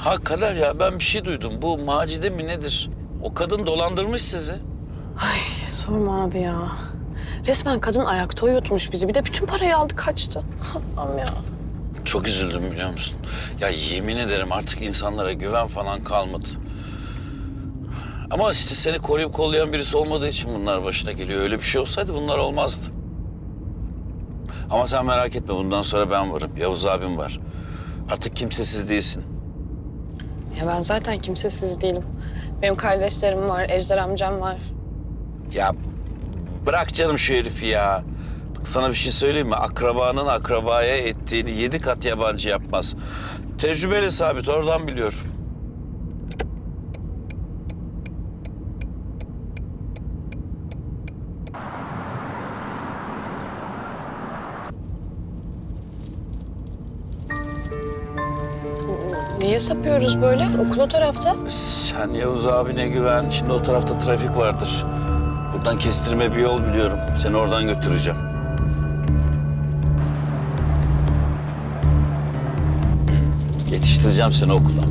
Ha Kader ya ben bir şey duydum. Bu Macide mi nedir? O kadın dolandırmış sizi. Ay sorma abi ya. Resmen kadın ayakta uyutmuş bizi. Bir de bütün parayı aldı kaçtı. Allah'ım ya. Çok üzüldüm biliyor musun? Ya yemin ederim artık insanlara güven falan kalmadı. Ama işte seni koruyup kollayan birisi olmadığı için bunlar başına geliyor. Öyle bir şey olsaydı bunlar olmazdı. Ama sen merak etme bundan sonra ben varım. Yavuz abim var. Artık kimsesiz değilsin. Ya ben zaten kimsesiz değilim. Benim kardeşlerim var, Ejder amcam var. Ya bırak canım şu herifi ya. Sana bir şey söyleyeyim mi? Akrabanın akrabaya ettiğini yedi kat yabancı yapmaz. Tecrübeli sabit oradan biliyor. Niye sapıyoruz böyle? Okul o tarafta. Sen Yavuz abine güven. Şimdi o tarafta trafik vardır. Buradan kestirme bir yol biliyorum. Seni oradan götüreceğim. Yetiştireceğim seni okula.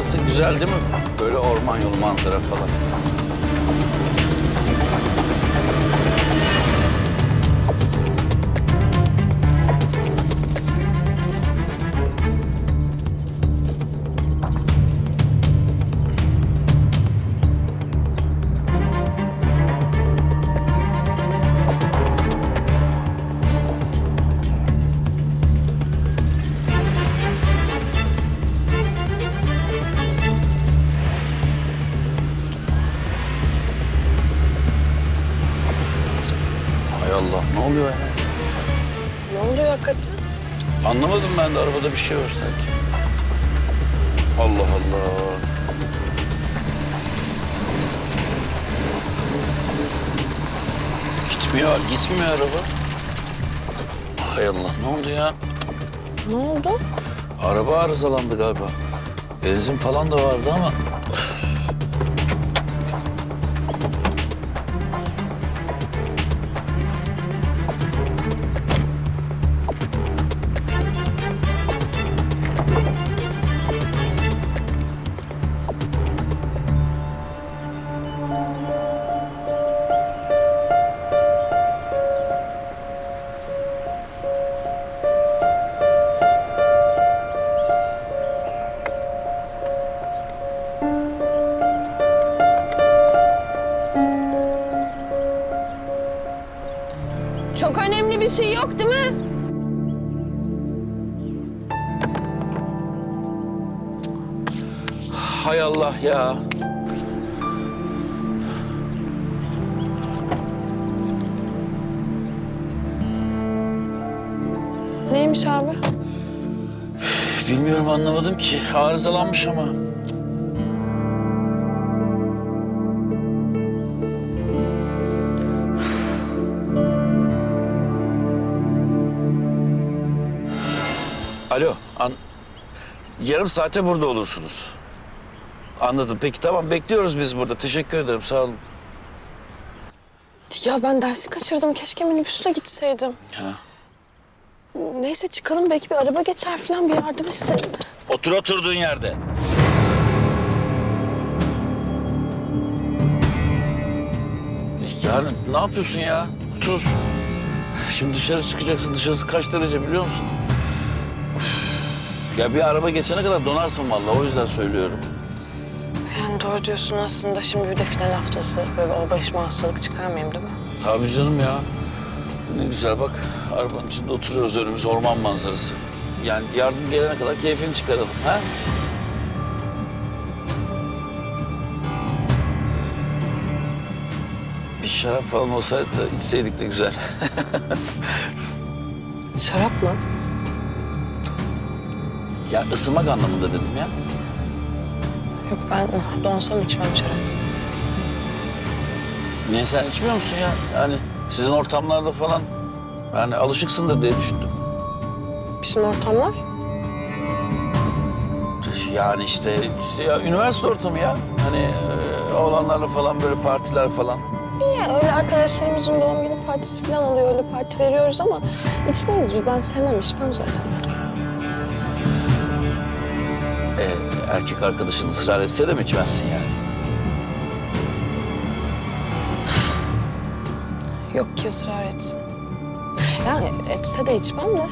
Nasıl güzel değil mi? Böyle orman yolu manzara falan. Oluyor ya? Ne oluyor hakikaten? Anlamadım ben de arabada bir şey var sanki. Allah Allah. Gitmiyor, gitmiyor araba. Hay Allah ne oldu ya? Ne oldu? Araba arızalandı galiba. Benzin falan da vardı ama. Çok önemli bir şey yok değil mi? Hay Allah ya. Neymiş abi? Bilmiyorum anlamadım ki. Arızalanmış ama. Alo. An Yarım saate burada olursunuz. Anladım. Peki tamam bekliyoruz biz burada. Teşekkür ederim. Sağ olun. Ya ben dersi kaçırdım. Keşke minibüsle gitseydim. Ha. Neyse çıkalım belki bir araba geçer falan bir yardım isterim. Otur oturduğun yerde. Yani ne yapıyorsun ya? Otur. Şimdi dışarı çıkacaksın. Dışarısı kaç derece biliyor musun? Ya bir araba geçene kadar donarsın vallahi. O yüzden söylüyorum. Yani doğru diyorsun aslında. Şimdi bir de final haftası. Böyle o başıma hastalık çıkarmayayım değil mi? Tabii canım ya. Ne güzel bak. Arabanın içinde oturuyoruz önümüz orman manzarası. Yani yardım gelene kadar keyfini çıkaralım. Ha? Bir şarap falan olsaydı da içseydik de güzel. Şarap mı? Ya ısınmak anlamında dedim ya. Yok ben donsam içmem şarap. Niye sen içmiyor musun ya? Yani sizin ortamlarda falan Yani alışıksındır diye düşündüm. Bizim ortamlar. Yani işte ya, üniversite ortamı ya. Hani e, oğlanlarla falan böyle partiler falan. Ya öyle arkadaşlarımızın doğum günü partisi falan oluyor. Öyle parti veriyoruz ama içmeyiz biz. Ben sevmem, içmem zaten. Erkek arkadaşın ısrar etse de mi içmezsin yani? Yok ki ısrar etsin. Yani etse de içmem de.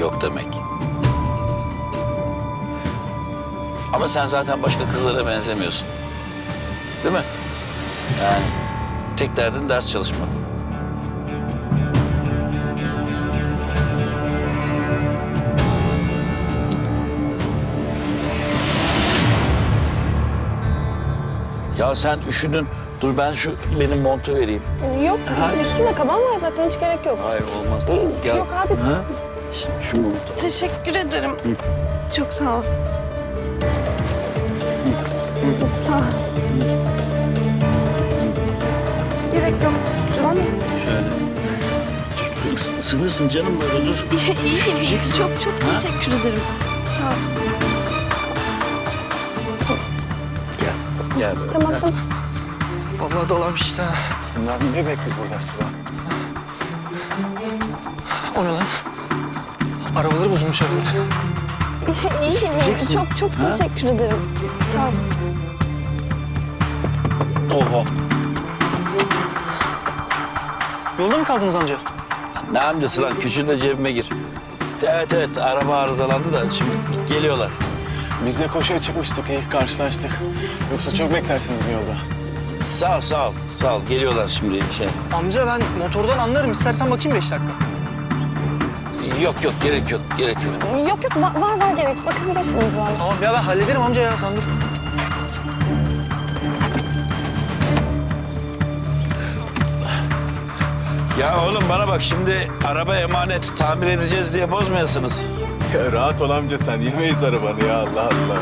Yok demek. Ama sen zaten başka kızlara benzemiyorsun. Değil mi? Yani tek derdin ders çalışmak. Ya sen üşüdün. Dur ben şu benim montu vereyim. Yok, üstümde kaban var zaten hiç gerek yok. Hayır olmaz. Gel. Yok abi. Ha? Şu montu. Teşekkür ederim. Çok sağ ol. Sağ ol. Gerek yok. Tamam mı? Şöyle. Is- Isınırsın canım böyle dur. İyiyim. Üşüyeceksin. Çok çok Ha? teşekkür ederim. Sağ ol. Gel. Gel böyle. Tamam tamam. Vallahi dolarmış işte. ha. Bunlar ne bekliyor burada Sıla? O ne lan? Arabaları bozulmuş herhalde. İyiyim. Çok çok Ha? teşekkür ederim. Sağ ol. Oho. Yolda mı kaldınız amca? Ne amcası lan? Küçüğün de cebime gir. Evet evet araba arızalandı da şimdi geliyorlar. Biz de koşuya çıkmıştık, iyi karşılaştık. Yoksa çok beklersiniz bu yolda. Sağ ol sağ ol sağ ol geliyorlar şimdi şey. Amca ben motordan anlarım. İstersen bakayım beş dakika. Yok yok gerek yok gerek yok. Yok yok va- var var gerek. Bakabilirsiniz vallahi. Tamam ya ben hallederim amca ya sen dur. Ya oğlum bana bak şimdi araba emanet tamir edeceğiz diye bozmayasınız. Ya rahat ol amca sen, yemeyiz arabanı ya Allah Allah.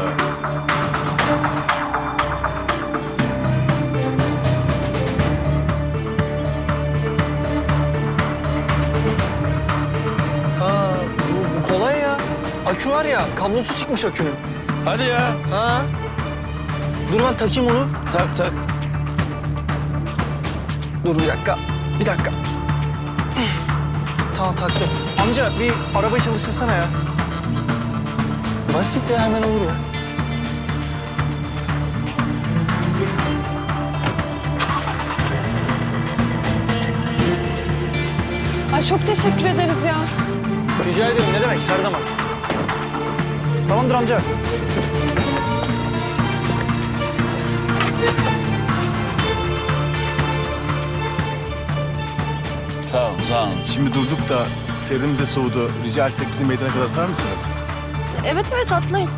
Ha bu, bu kolay ya. Akü var ya kablosu çıkmış akünün. Hadi ya Ha. Dur ben takayım onu. tak tak. Dur bir dakika. Bir dakika. Tamam taktım. Amca bir arabayı çalıştırsana ya. Basit ya hemen olur ya. Ay çok teşekkür ederiz ya. Rica ederim ne demek her zaman. Tamamdır amca. Sağ ol sağ ol. Şimdi durduk da terimiz de soğudu. Rica etsek bizi meydana kadar atar mısınız? Evet evet atlayın.